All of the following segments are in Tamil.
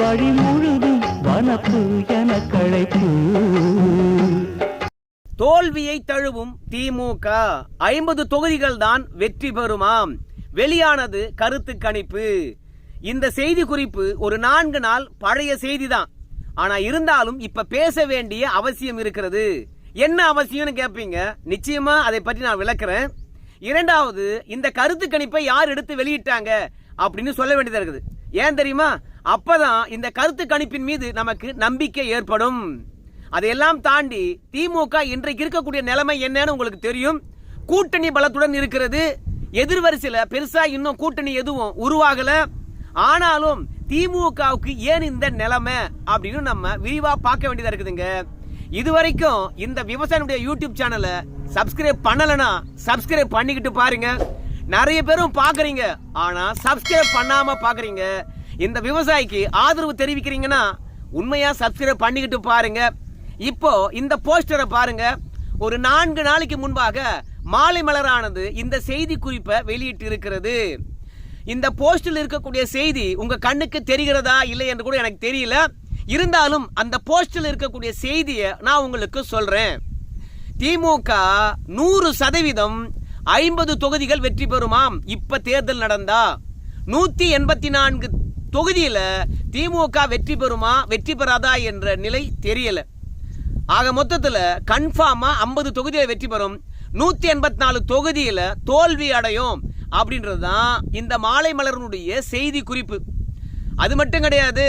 வழி முழுதும் வனப்பு என கழைப்பு தோல்வியை தழுவும் திமுக. ஐம்பது தொகுதிகள் தான் வெற்றி பெறுமாம். வெளியானது கருத்து கணிப்பு. இந்த செய்தி குறிப்பு ஒரு நான்கு நாள் பழைய செய்தி தான் ஆனா இருந்தாலும் இப்ப பேச வேண்டிய அவசியம் இருக்கிறது. என்ன அவசியம்னு கேட்பீங்க நிச்சயமா அதை பற்றி நான் விளக்குறேன். இரண்டாவது இந்த கருத்து கணிப்பை யார் எடுத்து வெளியிட்டாங்க? அப்படின்னு சொல்ல வேண்டியதா இருக்குது. ஏன் தெரியுமா? அப்பதான் இந்த கருத்து கணிப்பின் மீது நமக்கு நம்பிக்கை ஏற்படும். அதையெல்லாம் தாண்டி திமுக இன்றைக்கு இருக்கக்கூடிய நிலைமை என்னன்னு உங்களுக்கு தெரியும். கூட்டணி பலத்துடன் இருக்கிறது. எதிர்வரிசையில பெருசா இன்னும் கூட்டணி எதுவும் உருவாகல. ஆனாலும் திமுகவுக்கு ஏன் இந்த நிலைமை அப்படின்னு நம்ம விரிவா பார்க்க வேண்டியதா இருக்குதுங்க. இதுவரைக்கும் இந்த விவசாயினுடைய யூடியூப் சேனலை சப்ஸ்கிரைப் பண்ணலனா சப்ஸ்கிரைப் பண்ணிக்கிட்டு பாருங்க. நிறைய பேரும் பாக்குறீங்க ஆனா சப்ஸ்கிரைப் பண்ணாம பாக்குறீங்க இந்த விவசாயிக்கு ஆதரவு தெரிவிக்கிறீங்கன்னா உண்மையாக சப்ஸ்கிரைப் பண்ணிக்கிட்டு பாருங்க. இப்போ இந்த போஸ்டரை பாருங்க. ஒரு நான்கு நாளைக்கு முன்பாக மாலை மலரானது இந்த செய்தி குறிப்பை வெளியிட்டு இருக்கிறது இந்த போஸ்டில் இருக்கக்கூடிய செய்தி உங்க கண்ணுக்கு தெரிகிறதா இல்லை என்று கூட எனக்கு தெரியல. இருந்தாலும் அந்த போஸ்டில் இருக்கக்கூடிய செய்தியை நான் உங்களுக்கு சொல்றேன். திமுக நூறு சதவீதம் ஐம்பது தொகுதிகள் வெற்றி பெறுமாம். இப்ப தேர்தல் நடந்தா. நூத்தி எண்பத்தி நான்கு தொகுதியில் திமுக வெற்றி பெறுமா வெற்றி பெறாதா என்ற நிலை தெரியல. ஆக மொத்தத்தில் கன்ஃபார்மாக ஐம்பது தொகுதியில் வெற்றி பெறும். நூற்றி எண்பத்தி நாலு தொகுதியில் தோல்வி அடையும் அப்படின்றது தான் இந்த மாலை மலரனுடைய செய்தி குறிப்பு. அது மட்டும் கிடையாது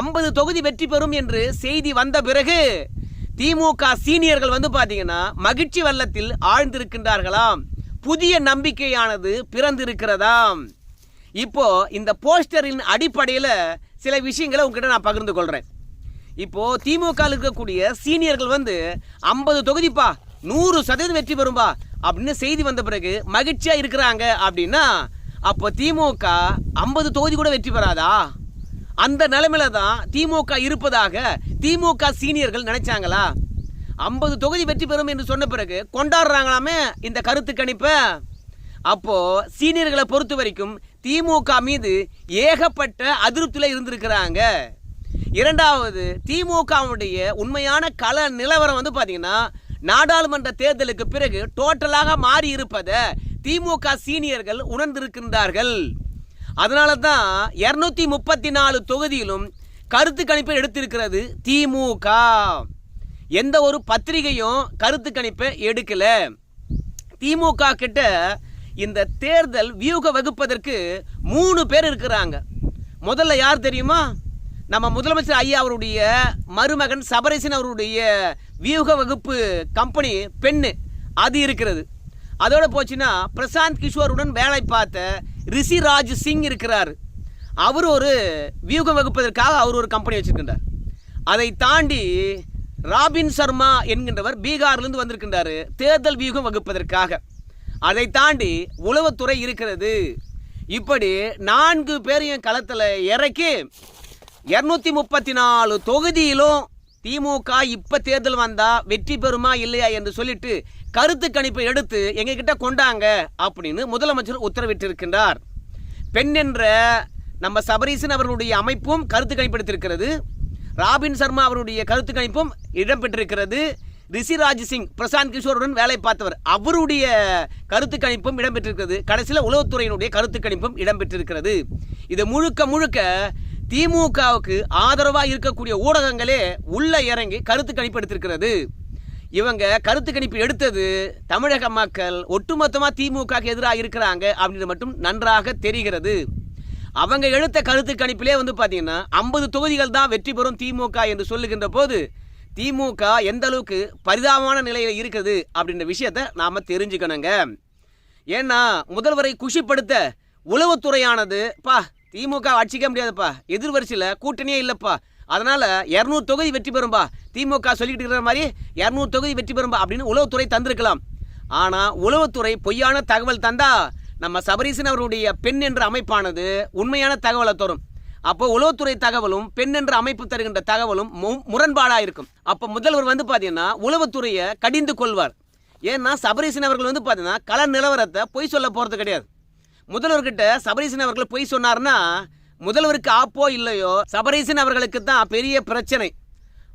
ஐம்பது தொகுதி வெற்றி பெறும் என்று செய்தி வந்த பிறகு திமுக சீனியர்கள் வந்து பார்த்தீங்கன்னா மகிழ்ச்சி வெள்ளத்தில் ஆழ்ந்திருக்கின்றார்களாம். புதிய நம்பிக்கையானது பிறந்திருக்கிறதாம். இப்போ இந்த போஸ்டரின் அடிப்படையில் சில விஷயங்களை உங்ககிட்ட நான் பகிர்ந்து கொள்கிறேன் இப்போ திமுக இருக்கக்கூடிய சீனியர்கள் வந்து ஐம்பது தொகுதிப்பா நூறு சதவீதம் வெற்றி பெறும்பா அப்படின்னு செய்தி வந்த பிறகு மகிழ்ச்சியா இருக்கிறாங்க அப்படின்னா அப்போ திமுக ஐம்பது தொகுதி கூட வெற்றி பெறாதா? அந்த நிலைமையில தான் திமுக இருப்பதாக திமுக சீனியர்கள் நினைச்சாங்களா? ஐம்பது தொகுதி வெற்றி பெறும் என்று சொன்ன பிறகு கொண்டாடுறாங்களாமே இந்த கருத்து கணிப்பை? அப்போ சீனியர்களை பொறுத்த வரைக்கும் திமுக மீது ஏகப்பட்ட அதிருப்தியில் இருந்திருக்கிறாங்க. இரண்டாவது திமுகவுடைய உண்மையான கள நிலவரம் வந்து பார்த்தீங்கன்னா நாடாளுமன்ற தேர்தலுக்கு பிறகு டோட்டலாக மாறி இருப்பதை திமுக சீனியர்கள் உணர்ந்திருக்கின்றார்கள். அதனால தான் இரநூத்தி முப்பத்தி நாலு தொகுதியிலும் கருத்து கணிப்பை எடுத்திருக்கிறது திமுக. எந்த ஒரு பத்திரிகையும் கருத்து கணிப்பை எடுக்கல. திமுக கிட்ட இந்த தேர்தல் வியூக வகுப்பதற்கு மூணு பேர் இருக்கிறாங்க. முதல்ல யார் தெரியுமா? நம்ம முதலமைச்சர் ஐயா அவருடைய மருமகன் சபரேசன் அவருடைய வியூக வகுப்பு கம்பெனி பெண்ணு. அது இருக்கிறது. அதோட போச்சுன்னா பிரசாந்த் கிஷோருடன் வேலை பார்த்த ரிஷிராஜ் சிங் இருக்கிறார். அவர் ஒரு வியூகம் வகுப்பதற்காக அவர் ஒரு கம்பெனி வச்சிருக்கின்றார். அதை தாண்டி ராபின் சர்மா என்கின்றவர் பீகார்லேருந்து வந்திருக்கின்றாரு. தேர்தல் வியூகம் வகுப்பதற்காக. அதை தாண்டி உளவுத்துறை இருக்கிறது. இப்படி நான்கு பேரையும் களத்தில் இறக்கி இரநூத்தி முப்பத்தி நாலு தொகுதியிலும் திமுக இப்போ தேர்தல் வந்தால் வெற்றி பெறுமா இல்லையா என்று சொல்லிட்டு கருத்து கணிப்பை எடுத்து எங்ககிட்ட கொண்டாங்க அப்படின்னு முதலமைச்சர் உத்தரவிட்டிருக்கின்றார். பெண் என்ற நம்ம சபரீசன் அவர்களுடைய அமைப்பும் கருத்து கணிப்பெடுத்திருக்கிறது ராபின் சர்மா அவருடைய கருத்து கணிப்பும் இடம்பெற்றிருக்கிறது ரிஷிராஜ் சிங் பிரசாந்த் கிஷோருடன் வேலை பார்த்தவர். அவருடைய கருத்து கணிப்பும் இடம்பெற்றிருக்கிறது. கடைசியில் உளவுத்துறையினுடைய கருத்து கணிப்பும் இடம்பெற்றிருக்கிறது. இது முழுக்க முழுக்க திமுகவுக்கு ஆதரவாக இருக்கக்கூடிய ஊடகங்களே உள்ள இறங்கி கருத்து கணிப்பு எடுத்திருக்கிறது. இவங்க கருத்து கணிப்பு எடுத்தது தமிழக மக்கள் ஒட்டுமொத்தமாக திமுகவுக்கு எதிராக இருக்கிறாங்க அப்படின்றது மட்டும் நன்றாக தெரிகிறது. அவங்க எடுத்த கருத்து கணிப்பிலே வந்து பார்த்தீங்கன்னா ஐம்பது தொகுதிகள் தான் வெற்றி பெறும் திமுக என்று சொல்லுகின்ற போது திமுக எந்த அளவுக்கு பரிதாபமான நிலையில் இருக்குது அப்படின்ற விஷயத்த நாம் தெரிஞ்சுக்கணுங்க. ஏன்னா முதல்வரை குஷிப்படுத்த உளவுத்துறையானது பா திமுக அடிச்சிக்க முடியாதுப்பா. எதிர்வரிசையில் கூட்டணியே இல்லைப்பா. அதனால் இரநூறு தொகுதி வெற்றி பெறும்பா திமுக சொல்லிக்கிட்டு இருக்கிற மாதிரி இரநூறு தொகுதி வெற்றி பெறும்பா அப்படின்னு உளவுத்துறை தந்திருக்கலாம். ஆனால் உளவுத்துறை பொய்யான தகவல் தந்தா நம்ம சபரீசன் அவருடைய பெண் என்ற அமைப்பானது உண்மையான தகவலை தரும். அப்போ உளவுத்துறை தகவலும் பெண் என்ற அமைப்பு தருகின்ற தகவலும் மு- இருக்கும். அப்போ முதல்வர் வந்து பார்த்தீங்கன்னா உளவுத்துறையை கடிந்து கொள்வார். ஏன்னா சபரீசன் அவர்கள் வந்து பார்த்தீங்கன்னா கள நிலவரத்தை பொய் சொல்ல போகிறது கிடையாது. முதல்வர்கிட்ட சபரீசன் அவர்கள் பொய் சொன்னார்னா முதல்வருக்கு ஆப்போ இல்லையோ சபரீசன் அவர்களுக்கு தான் பெரிய பிரச்சனை.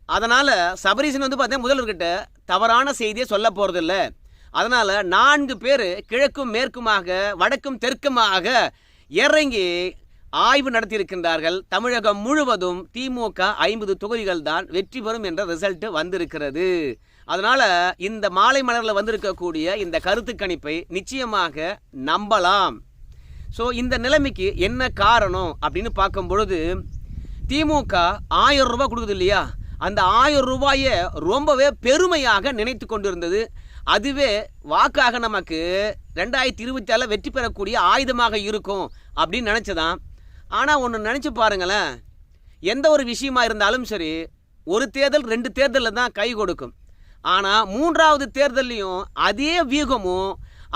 அதனால் சபரீசன் வந்து பார்த்தீங்கன்னா முதல்வர்கிட்ட தவறான செய்தியை சொல்ல போகிறதில்ல அதனால் நான்கு பேர் கிழக்கும் மேற்குமாக வடக்கும் தெற்குமாக இறங்கி ஆய்வு நடத்தியிருக்கின்றார்கள். தமிழகம் முழுவதும் திமுக ஐம்பது தொகுதிகள் தான் வெற்றி பெறும் என்ற ரிசல்ட் வந்திருக்கிறது. அதனால இந்த மாலை மலரில் வந்திருக்கக்கூடிய இந்த கருத்து கணிப்பை நிச்சயமாக நம்பலாம். ஸோ இந்த நிலைமைக்கு என்ன காரணம் அப்படின்னு பார்க்கும் பொழுது திமுக ஆயிரம் ரூபாய் கொடுக்குது இல்லையா? அந்த ஆயிரம் ரூபாயை ரொம்பவே பெருமையாக நினைத்து கொண்டிருந்தது. அதுவே வாக்காக நமக்கு ரெண்டாயிரத்தி இருபத்தி ஆறில் வெற்றி பெறக்கூடிய ஆயுதமாக இருக்கும் அப்படின்னு நினச்சதான் ஆனால் ஒன்று நினச்சி பாருங்களேன். எந்த ஒரு விஷயமா இருந்தாலும் சரி ஒரு தேர்தல் ரெண்டு தேர்தலில் தான் கை கொடுக்கும். ஆனால் மூன்றாவது தேர்தல்லையும் அதே வியூகமும்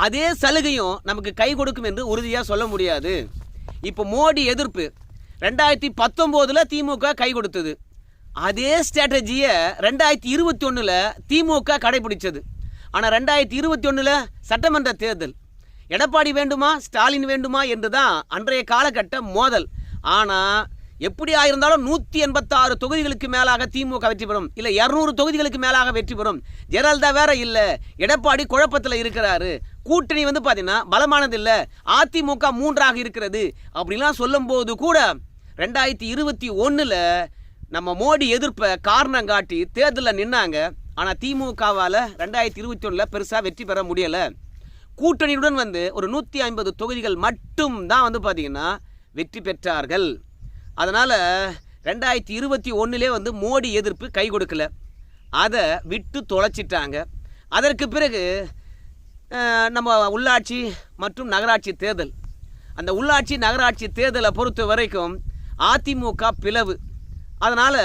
அதே சலுகையும் நமக்கு கை கொடுக்கும் என்று உறுதியாக சொல்ல முடியாது. இப்போ மோடி எதிர்ப்பு ரெண்டாயிரத்தி பத்தொம்போதில் திமுக கை கொடுத்தது. அதே ஸ்ட்ராட்டஜியை ரெண்டாயிரத்தி இருபத்தி ஒன்றில் திமுக கடைபிடிச்சது. ஆனால் ரெண்டாயிரத்தி இருபத்தி ஒன்றில் சட்டமன்ற தேர்தல் எடப்பாடி வேண்டுமா ஸ்டாலின் வேண்டுமா என்று தான் அன்றைய காலகட்ட மோதல். ஆனால் எப்படியா இருந்தாலும் நூற்றி எண்பத்தாறு தொகுதிகளுக்கு மேலாக திமுக வெற்றி பெறும். இல்லை இரநூறு தொகுதிகளுக்கு மேலாக வெற்றி பெறும். ஜெயலலிதா வேற இல்லை. எடப்பாடி குழப்பத்தில் இருக்கிறாரு. கூட்டணி வந்து பார்த்தீங்கன்னா பலமானது இல்லை. அதிமுக மூன்றாக இருக்கிறது. அப்படிலாம் சொல்லும்போது கூட ரெண்டாயிரத்தி இருபத்தி ஒன்றில் நம்ம மோடி எதிர்ப்பை காரணம் காட்டி தேர்தலில் நின்னாங்க. ஆனால் திமுகவால் ரெண்டாயிரத்தி இருபத்தி ஒன்றில் பெருசாக வெற்றி பெற முடியலை. கூட்டணியுடன் வந்து ஒரு நூற்றி ஐம்பது தொகுதிகள் மட்டும் தான் வந்து பார்த்திங்கன்னா வெற்றி பெற்றார்கள். அதனால் ரெண்டாயிரத்தி இருபத்தி ஒன்றிலே வந்து மோடி எதிர்ப்பு கை கொடுக்கல. அதை விட்டு தொலைச்சிட்டாங்க. அதற்கு பிறகு நம்ம உள்ளாட்சி மற்றும் நகராட்சி தேர்தல். அந்த உள்ளாட்சி நகராட்சி தேர்தலை பொறுத்த வரைக்கும் அதிமுக பிளவு. அதனால்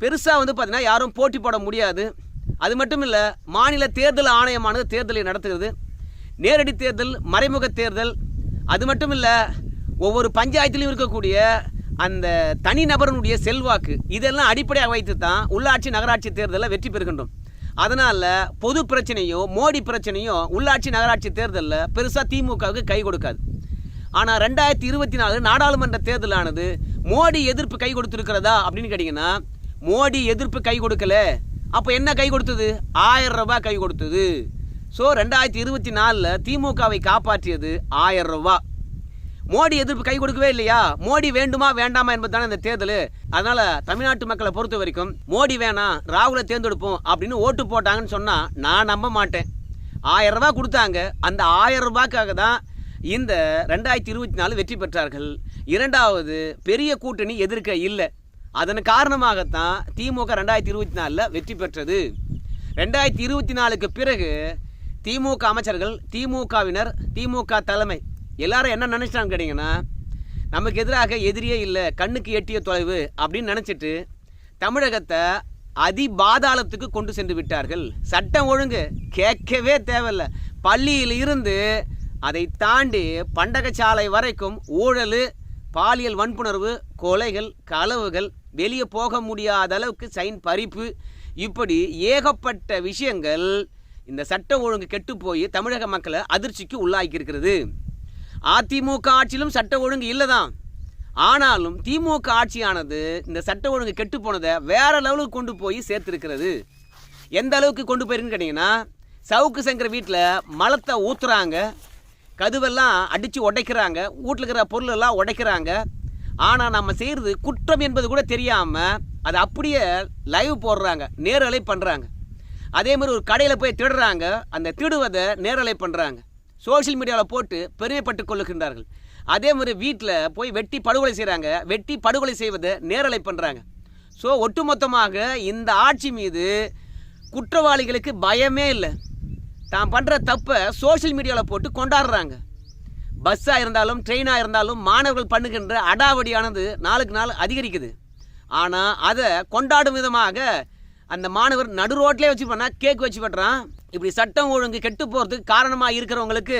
பெருசாக வந்து பார்த்திங்கன்னா யாரும் போட்டி போட முடியாது. அது மட்டும் இல்லை மாநில தேர்தல் ஆணையமானது தேர்தலை நடத்துகிறது. நேரடி தேர்தல் மறைமுக தேர்தல். அது மட்டும் இல்லை ஒவ்வொரு பஞ்சாயத்திலும் இருக்கக்கூடிய அந்த தனிநபரனுடைய செல்வாக்கு இதெல்லாம் அடிப்படையாக வைத்து தான் உள்ளாட்சி நகராட்சி தேர்தலில் வெற்றி பெறுகின்றோம். அதனால் பொது பிரச்சனையோ மோடி பிரச்சனையோ உள்ளாட்சி நகராட்சி தேர்தலில் பெருசாக திமுகவுக்கு கை கொடுக்காது. ஆனால் ரெண்டாயிரத்தி இருபத்தி நாலு நாடாளுமன்ற தேர்தலானது மோடி எதிர்ப்பு கை கொடுத்துருக்கிறதா அப்படின்னு கேட்டிங்கன்னா மோடி எதிர்ப்பு கை கொடுக்கல. அப்போ என்ன கை கொடுத்தது? ஆயிரம் ரூபாய் கை கொடுத்தது. ஸோ ரெண்டாயிரத்தி இருபத்தி நாலில் திமுகவை காப்பாற்றியது ஆயிரம் ரூபா. மோடி எதிர்ப்பு கை கொடுக்கவே இல்லையா? மோடி வேண்டுமா வேண்டாமா என்பது தானே இந்த தேர்தல். அதனால தமிழ்நாட்டு மக்களை பொறுத்த வரைக்கும் மோடி வேணாம் ராகுலை தேர்ந்தெடுப்போம் அப்படின்னு ஓட்டு போட்டாங்கன்னு சொன்னால் நான் நம்ப மாட்டேன். ஆயிரம் ரூபா கொடுத்தாங்க. அந்த ஆயிரம் ரூபாய்க்காக தான் இந்த ரெண்டாயிரத்தி இருபத்தி நாலு வெற்றி பெற்றார்கள். இரண்டாவது பெரிய கூட்டணி எதிர்க்க இல்லை. அதன் காரணமாகத்தான் திமுக ரெண்டாயிரத்தி இருபத்தி நாலில் வெற்றி பெற்றது. ரெண்டாயிரத்தி இருபத்தி நாலுக்கு பிறகு திமுக அமைச்சர்கள் திமுகவினர் திமுக தலைமை எல்லாரும் என்ன நினைச்சிட்டாங்க கேட்டிங்கன்னா நமக்கு எதிராக எதிரியே இல்லை கண்ணுக்கு எட்டிய தொலைவு அப்படின்னு நினச்சிட்டு தமிழகத்தை அதிபாதாளத்துக்கு கொண்டு சென்று விட்டார்கள். சட்டம் ஒழுங்கு கேட்கவே தேவையில்ல. பள்ளியில் இருந்து அதை தாண்டி பண்டகச்சாலை வரைக்கும் ஊழல் பாலியல் வன்புணர்வு கொலைகள் களவுகள் வெளியே போக முடியாத அளவுக்கு சைன் பறிப்பு இப்படி ஏகப்பட்ட விஷயங்கள் இந்த சட்டம் ஒழுங்கு கெட்டு போய் தமிழக மக்களை அதிர்ச்சிக்கு உள்ளாக்கி இருக்கிறது அதிமுக ஆட்சியிலும் சட்ட ஒழுங்கு இல்லைதான். ஆனாலும் திமுக ஆட்சியானது இந்த சட்ட ஒழுங்கு கெட்டு போனதை வேற லெவலுக்கு கொண்டு போய் சேர்த்துருக்கிறது. எந்த அளவுக்கு கொண்டு போயிருக்குன்னு கேட்டிங்கன்னா சவுக்கு சங்கர வீட்டில் மலத்தை ஊற்றுறாங்க கதுவெல்லாம் அடித்து உடைக்கிறாங்க வீட்டில் இருக்கிற பொருளெல்லாம் உடைக்கிறாங்க. ஆனால் நம்ம செய்கிறது குற்றம் என்பது கூட தெரியாமல் அதை அப்படியே லைவ் போடுறாங்க நேரலை பண்ணுறாங்க அதே மாதிரி ஒரு கடையில் போய் திருடுறாங்க அந்த திருடுவதை நேரலை பண்ணுறாங்க சோஷியல் மீடியாவில் போட்டு பெருமைப்பட்டு கொள்ளுகின்றார்கள். அதே மாதிரி வீட்டில் போய் வெட்டி படுகொலை செய்கிறாங்க வெட்டி படுகொலை செய்வதை நேரலை பண்ணுறாங்க ஸோ ஒட்டுமொத்தமாக இந்த ஆட்சி மீது குற்றவாளிகளுக்கு பயமே இல்லை. தான் பண்ணுற தப்பை சோஷியல் மீடியாவில் போட்டு கொண்டாடுறாங்க. பஸ்ஸாக இருந்தாலும் ட்ரெயினாக இருந்தாலும் மாணவர்கள் பண்ணுகின்ற அடாவடியானது நாளுக்கு நாள் அதிகரிக்குது. ஆனால் அதை கொண்டாடும் விதமாக அந்த மாணவர் நடு ரோட்லேயே வச்சு பண்ணால் கேக் வச்சு பண்ணுறான் இப்படி சட்டம் ஒழுங்கு கெட்டு போகிறதுக்கு காரணமாக இருக்கிறவங்களுக்கு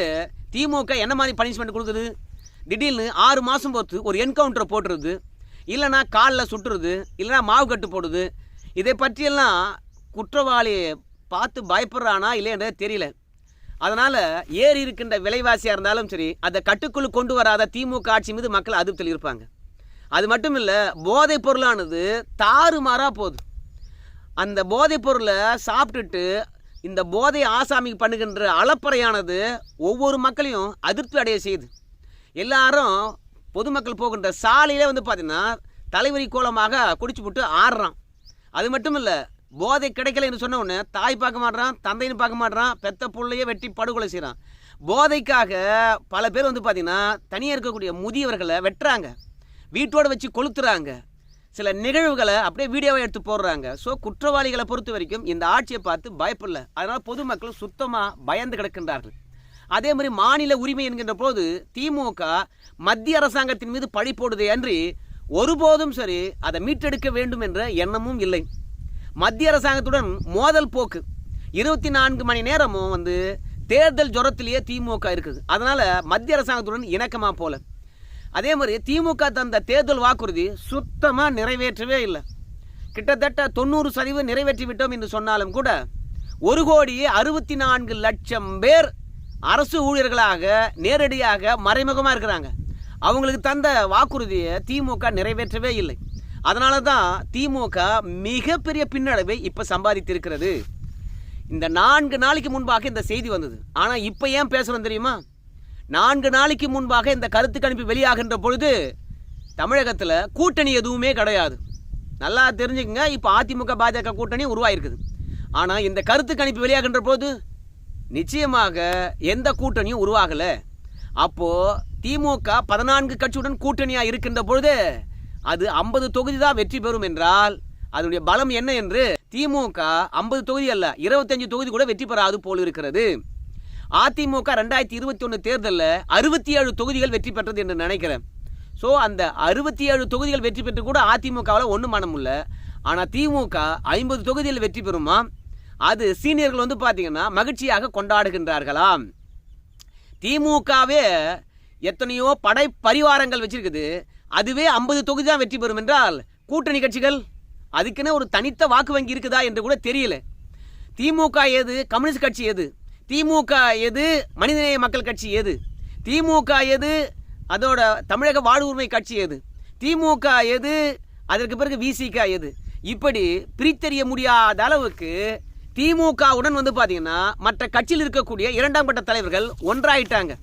திமுக என்ன மாதிரி பனிஷ்மெண்ட் கொடுக்குது? திடீர்னு ஆறு மாதம் பொறுத்து ஒரு என்கவுண்டரை போட்டுருது. இல்லைன்னா காலில் சுட்டுறது இல்லைன்னா மாவு கட்டு போடுது. இதை பற்றியெல்லாம் குற்றவாளி பார்த்து பயப்படுறானா இல்லையன்றே தெரியல. அதனால் ஏறி இருக்கின்ற விலைவாசியாக இருந்தாலும் சரி அதை கட்டுக்குள் கொண்டு வராத திமுக ஆட்சி மீது மக்கள் அதிருப்தியில் இருப்பாங்க. அது மட்டும் இல்லை போதைப் பொருளானது தாறுமாறாக போகுது. அந்த போதைப் பொருளை சாப்பிட்டுட்டு இந்த போதை ஆசாமிக்கு பண்ணுகின்ற அளப்பறையானது ஒவ்வொரு மக்களையும் அதிருப்தி அடைய செய்யுது. எல்லாரும் பொதுமக்கள் போகின்ற சாலையிலே வந்து பார்த்தீங்கன்னா தலைவரி கோலமாக குடிச்சு விட்டு ஆடுறான் அது மட்டும் இல்லை போதை கிடைக்கல என்று சொன்ன உடனே தாய் பார்க்க மாட்றான் தந்தைன்னு பார்க்க மாட்றான் பெத்த பிள்ளையே வெட்டி படுகொலை செய்கிறான் போதைக்காக பல பேர் வந்து பார்த்திங்கன்னா தனியாக இருக்கக்கூடிய முதியவர்களை வெட்டுறாங்க. வீட்டோடு வச்சு கொளுத்துறாங்க. சில நிகழ்வுகளை அப்படியே வீடியோவை எடுத்து போடுறாங்க. ஸோ குற்றவாளிகளை பொறுத்த வரைக்கும் இந்த ஆட்சியை பார்த்து பயப்படல அதனால் பொதுமக்கள் சுத்தமாக பயந்து கிடக்கின்றார்கள். அதே மாதிரி மாநில உரிமை என்கின்ற போது திமுக மத்திய அரசாங்கத்தின் மீது பழி போடுதே அன்றி ஒருபோதும் சரி அதை மீட்டெடுக்க வேண்டும் என்ற எண்ணமும் இல்லை. மத்திய அரசாங்கத்துடன் மோதல் போக்கு. இருபத்தி நான்கு மணி நேரமும் வந்து தேர்தல் ஜுரத்திலேயே திமுக இருக்குது. அதனால் மத்திய அரசாங்கத்துடன் இணக்கமாக போல. அதே மாதிரி திமுக தந்த தேர்தல் வாக்குறுதி சுத்தமாக நிறைவேற்றவே இல்லை. கிட்டத்தட்ட தொண்ணூறு சதவீதம் நிறைவேற்றி விட்டோம் என்று சொன்னாலும் கூட ஒரு கோடியே அறுபத்தி நான்கு லட்சம் பேர் அரசு ஊழியர்களாக நேரடியாக மறைமுகமாக இருக்கிறாங்க. அவங்களுக்கு தந்த வாக்குறுதியை திமுக நிறைவேற்றவே இல்லை. அதனால தான் திமுக மிகப்பெரிய பின்னடைவை இப்போ சம்பாதித்திருக்கிறது. இந்த நான்கு நாளைக்கு முன்பாக இந்த செய்தி வந்தது. ஆனால் இப்போ ஏன் பேசுகிறோம் தெரியுமா? நான்கு நாளைக்கு முன்பாக இந்த கருத்து கணிப்பு வெளியாகின்ற பொழுது தமிழகத்தில் கூட்டணி எதுவுமே கிடையாது. நல்லா தெரிஞ்சுக்கங்க இப்போ அதிமுக பாஜக கூட்டணி உருவாயிருக்குது. ஆனால் இந்த கருத்து கணிப்பு வெளியாகின்ற போது நிச்சயமாக எந்த கூட்டணியும் உருவாகலை. அப்போது திமுக பதினான்கு கட்சியுடன் கூட்டணியாக இருக்கின்ற பொழுது அது ஐம்பது தொகுதி தான் வெற்றி பெறும் என்றால் அதனுடைய பலம் என்ன என்று திமுக ஐம்பது தொகுதி அல்ல இருபத்தஞ்சு தொகுதி கூட வெற்றி பெறாது போல் இருக்கிறது. அதிமுக ரெண்டாயிரத்தி இருபத்தி ஒன்று தேர்தலில் அறுபத்தி ஏழு தொகுதிகள் வெற்றி பெற்றது என்று நினைக்கிறேன். ஸோ அந்த அறுபத்தி ஏழு தொகுதிகள் வெற்றி பெற்று கூட அதிமுகவில் ஒன்றும் மனம் இல்லை ஆனால் திமுக ஐம்பது தொகுதியில் வெற்றி பெறுமா? அது சீனியர்கள் வந்து பார்த்தீங்கன்னா மகிழ்ச்சியாக கொண்டாடுகின்றார்களாம். திமுகவே எத்தனையோ படை பரிவாரங்கள் வச்சிருக்குது. அதுவே ஐம்பது தொகுதி தான் வெற்றி பெறும் என்றால் கூட்டணி கட்சிகள் அதுக்குன்னு ஒரு தனித்த வாக்கு வங்கி இருக்குதா என்று கூட தெரியல. திமுக எது கம்யூனிஸ்ட் கட்சி எது திமுக எது? மனிதநேய மக்கள் கட்சி எது? திமுக எது? அதோட தமிழக வாழ்வுரிமை கட்சி எது? திமுக எது? அதற்கு பிறகு விசிக எது? இப்படி பிரித்தறிய முடியாத அளவுக்கு திமுகவுடன் வந்து பார்த்தீங்கன்னா மற்ற கட்சியில் இருக்கக்கூடிய இரண்டாம் கட்ட தலைவர்கள் ஒன்றாயிட்டாங்க.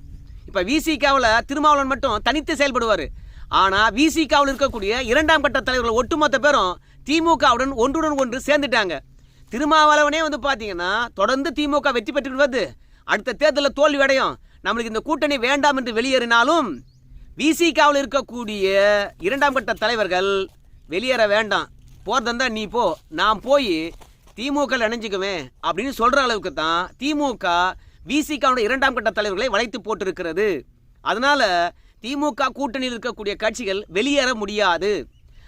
இப்போ விசிகாவில் திருமாவளவன் மட்டும் தனித்து செயல்படுவார். ஆனால் விசிகாவில் இருக்கக்கூடிய இரண்டாம் கட்ட தலைவர்கள் ஒட்டுமொத்த பேரும் திமுகவுடன் ஒன்றுடன் ஒன்று சேர்ந்துட்டாங்க. திருமாவளவனே வந்து பார்த்தீங்கன்னா தொடர்ந்து திமுக வெற்றி பெற்றுட்டு வருது. அடுத்த தேர்தலில் தோல்வி அடையும். நம்மளுக்கு இந்த கூட்டணி வேண்டாம் என்று வெளியேறினாலும் விசிகாவில் இருக்கக்கூடிய இரண்டாம் கட்ட தலைவர்கள் வெளியேற வேண்டாம். போகிறதா நீ போ. நான் போய் திமுக இணைஞ்சுக்குவேன் அப்படின்னு சொல்கிற அளவுக்கு தான் திமுக விசிகாவுடைய இரண்டாம் கட்ட தலைவர்களை வளைத்து போட்டிருக்கிறது. அதனால் திமுக கூட்டணியில் இருக்கக்கூடிய கட்சிகள் வெளியேற முடியாது.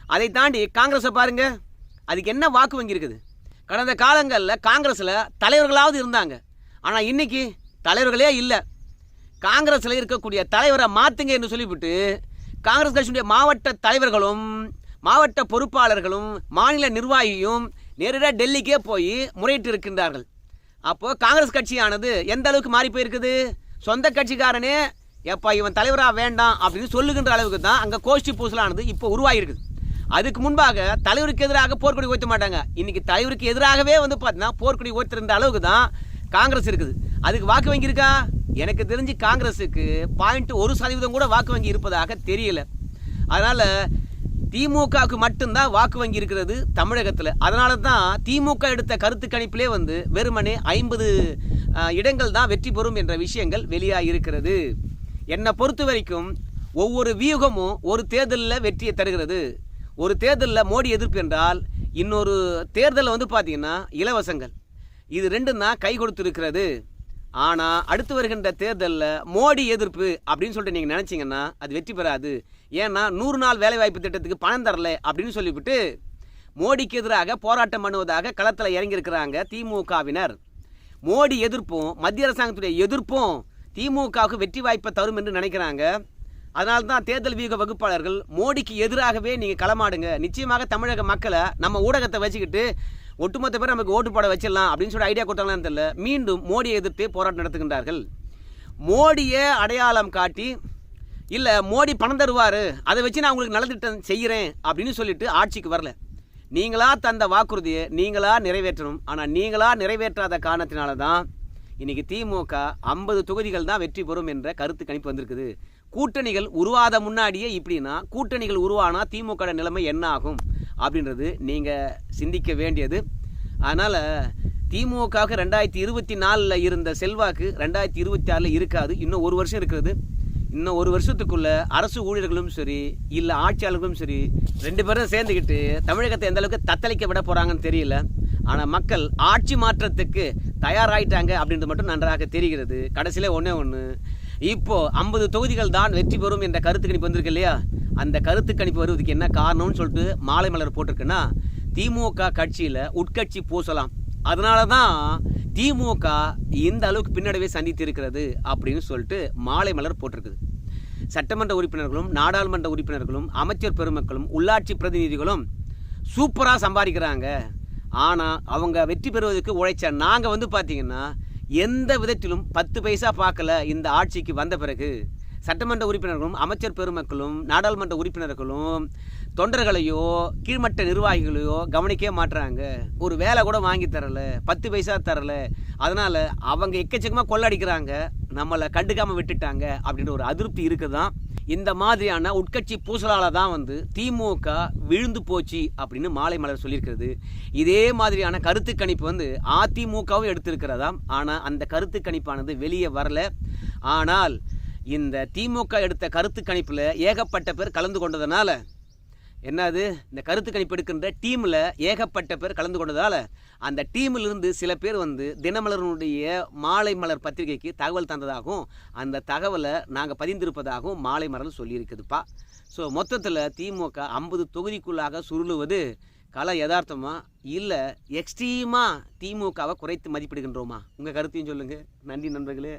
அதை தாண்டி காங்கிரஸை பாருங்க. அதுக்கு என்ன வாக்கு வங்கி இருக்குது? கடந்த காலங்களில் காங்கிரஸில் தலைவர்களாவது இருந்தாங்க. ஆனால் இன்னைக்கு தலைவர்களே இல்லை. காங்கிரஸில் இருக்கக்கூடிய தலைவரை மாற்றுங்க என்று சொல்லிவிட்டு காங்கிரஸ் கட்சியுடைய மாவட்ட தலைவர்களும் மாவட்ட பொறுப்பாளர்களும் மாநில நிர்வாகியும் நேரடியாக டெல்லிக்கே போய் முறையிட்டு இருக்கின்றார்கள். அப்போது காங்கிரஸ் கட்சியானது எந்த அளவுக்கு மாறி போயிருக்குது? சொந்த கட்சிக்காரனே எப்பா இவன் தலைவராக வேண்டாம் அப்படின்னு சொல்லுகின்ற அளவுக்கு தான் அங்கே கோஷ்டி பூசலானது இப்போ உருவாகிருக்குது அதுக்கு முன்பாக தலைவருக்கு எதிராக போர்க்கொடி ஓய்த்த மாட்டாங்க. இன்னைக்கு தலைவருக்கு எதிராகவே வந்து பார்த்தீங்கன்னா போர்க்கொடி ஓய்த்திருந்த அளவுக்கு தான் காங்கிரஸ் இருக்குது. அதுக்கு வாக்கு வங்கி இருக்கா எனக்கு தெரிஞ்சு காங்கிரஸுக்கு பாயிண்ட் ஒரு சதவீதம் கூட வாக்கு வங்கி இருப்பதாக தெரியல. அதனால் திமுகவுக்கு மட்டும்தான் வாக்கு வங்கி இருக்கிறது தமிழகத்தில். அதனால தான் திமுக எடுத்த கருத்து கணிப்பிலே வந்து வெறுமனே ஐம்பது இடங்கள் தான் வெற்றி பெறும் என்ற விஷயங்கள் வெளியாக இருக்கிறது. என்னை பொறுத்த வரைக்கும் ஒவ்வொரு வியூகமும் ஒரு தேர்தலில் வெற்றியை தருகிறது. ஒரு தேர்தலில் மோடி எதிர்ப்பு என்றால் இன்னொரு தேர்தலில் வந்து பார்த்தீங்கன்னா இலவசங்கள். இது ரெண்டும் தான் கை கொடுத்துருக்கிறது. ஆனால் அடுத்து வருகின்ற தேர்தலில் மோடி எதிர்ப்பு அப்படின்னு சொல்லிட்டு நீங்கள் நினச்சிங்கன்னா அது வெற்றி பெறாது. ஏன்னா நூறு நாள் வேலைவாய்ப்பு திட்டத்துக்கு பணம் தரல அப்படின்னு சொல்லிவிட்டு மோடிக்கு எதிராக போராட்டம் பண்ணுவதாக களத்தில் இறங்கியிருக்கிறாங்க திமுகவினர். மோடி எதிர்ப்பும் மத்திய அரசாங்கத்துடைய எதிர்ப்பும் திமுகவுக்கு வெற்றி வாய்ப்பை தரும் என்று நினைக்கிறாங்க. அதனால தான் தேர்தல் வியூக வகுப்பாளர்கள் மோடிக்கு எதிராகவே நீங்கள் களமாடுங்க. நிச்சயமாக தமிழக மக்களை நம்ம ஊடகத்தை வச்சுக்கிட்டு ஒட்டுமொத்த பேர் நமக்கு ஓட்டு போட வச்சிடலாம் அப்படின்னு சொல்லி ஐடியா கொடுத்தாங்களான்னு தெரியல. மீண்டும் மோடியை எதிர்த்து போராட்டம் நடத்துகின்றார்கள். மோடியை அடையாளம் காட்டி இல்லை மோடி பணம் தருவார். அதை வச்சு நான் உங்களுக்கு நலத்திட்டம் செய்கிறேன் அப்படின்னு சொல்லிட்டு ஆட்சிக்கு வரல. நீங்களா தந்த வாக்குறுதியை நீங்களா நிறைவேற்றணும். ஆனால் நீங்களா நிறைவேற்றாத காரணத்தினால தான் இன்னைக்கு திமுக ஐம்பது தொகுதிகள் தான் வெற்றி பெறும் என்ற கருத்து கணிப்பு வந்திருக்குது. கூட்டணிகள் உருவாத முன்னாடியே இப்படின்னா கூட்டணிகள் உருவானா திமுக நிலைமை என்ன ஆகும் அப்படின்றது நீங்கள் சிந்திக்க வேண்டியது. அதனால் திமுகவுக்கு ரெண்டாயிரத்தி இருபத்தி நாலில் இருந்த செல்வாக்கு ரெண்டாயிரத்தி இருபத்தி ஆறில் இருக்காது. இன்னும் ஒரு வருஷம் இருக்கிறது. இன்னும் ஒரு வருஷத்துக்குள்ளே அரசு ஊழியர்களும் சரி இல்லை ஆட்சியாளர்களும் சரி ரெண்டு பேரும் சேர்ந்துக்கிட்டு தமிழகத்தை எந்த அளவுக்கு தத்தளிக்க விட போகிறாங்கன்னு தெரியல. ஆனால் மக்கள் ஆட்சி மாற்றத்துக்கு தயாராயிட்டாங்க அப்படின்றது மட்டும் நன்றாக தெரிகிறது. கடைசியில் ஒன்றே ஒன்று இப்போ ஐம்பது தொகுதிகள் தான் வெற்றி பெறும் என்ற கருத்து கணிப்பு வந்திருக்கு இல்லையா? அந்த கருத்து கணிப்பு வருவதுக்கு என்ன காரணம்னு சொல்லிட்டு மாலை மலர் போட்டிருக்குன்னா திமுக கட்சியில் உட்கட்சி பூசலாம். அதனால தான் திமுக இந்த அளவுக்கு பின்னடைவை சந்தித்து இருக்கிறது அப்படின்னு சொல்லிட்டு மாலை மலர் போட்டிருக்குது. சட்டமன்ற உறுப்பினர்களும் நாடாளுமன்ற உறுப்பினர்களும் அமைச்சர் பெருமக்களும் உள்ளாட்சி பிரதிநிதிகளும் சூப்பராக சம்பாதிக்கிறாங்க. ஆனால் அவங்க வெற்றி பெறுவதற்கு உழைச்ச நாங்கள் வந்து பார்த்திங்கன்னா எந்த விதத்திலும் பத்து பைசா பார்க்கல இந்த ஆட்சிக்கு வந்த பிறகு சட்டமன்ற உறுப்பினர்களும் அமைச்சர் பெருமக்களும் நாடாளுமன்ற உறுப்பினர்களும் தொண்டர்களையோ கீழ்மட்ட நிர்வாகிகளையோ கவனிக்கவே மாட்டுறாங்க ஒரு வேலை கூட வாங்கி தரல பத்து பைசா தரல. அதனால் அவங்க எக்கச்சக்கமாக கொள்ளடிக்கிறாங்க. நம்மளை கண்டுக்காமல் விட்டுட்டாங்க அப்படின்ற ஒரு அதிருப்தி இருக்குதான். இந்த மாதிரியான உட்கட்சி பூசலால் தான் வந்து திமுக விழுந்து போச்சு அப்படின்னு மாலை மலர் சொல்லியிருக்கிறது. இதே மாதிரியான கருத்து கணிப்பு வந்து அதிமுகவும் எடுத்திருக்கிறதாம். ஆனால் அந்த கருத்து கணிப்பானது வெளியே வரல. ஆனால் இந்த திமுக எடுத்த கருத்து கணிப்பில் ஏகப்பட்ட பேர் கலந்து கொண்டதுனால என்னது? இந்த கருத்து கணிப்பு எடுக்கின்ற டீமில் ஏகப்பட்ட பேர் கலந்து கொண்டதால் அந்த டீமிலிருந்து சில பேர் வந்து தினமலருடைய மாலை மலர் பத்திரிகைக்கு தகவல் தந்ததாகவும் அந்த தகவலை நாங்கள் பதிந்திருப்பதாகவும் மாலை மலர் சொல்லியிருக்குதுப்பா. ஸோ மொத்தத்தில் திமுக ஐம்பது தொகுதிக்குள்ளாக சுருளுவது கல யதார்த்தமா? இல்லை எக்ஸ்ட்ரீமாக திமுகவை குறைத்து மதிப்பிடுகின்றோமா? உங்கள் கருத்தையும் சொல்லுங்கள் நன்றி நண்பர்களே.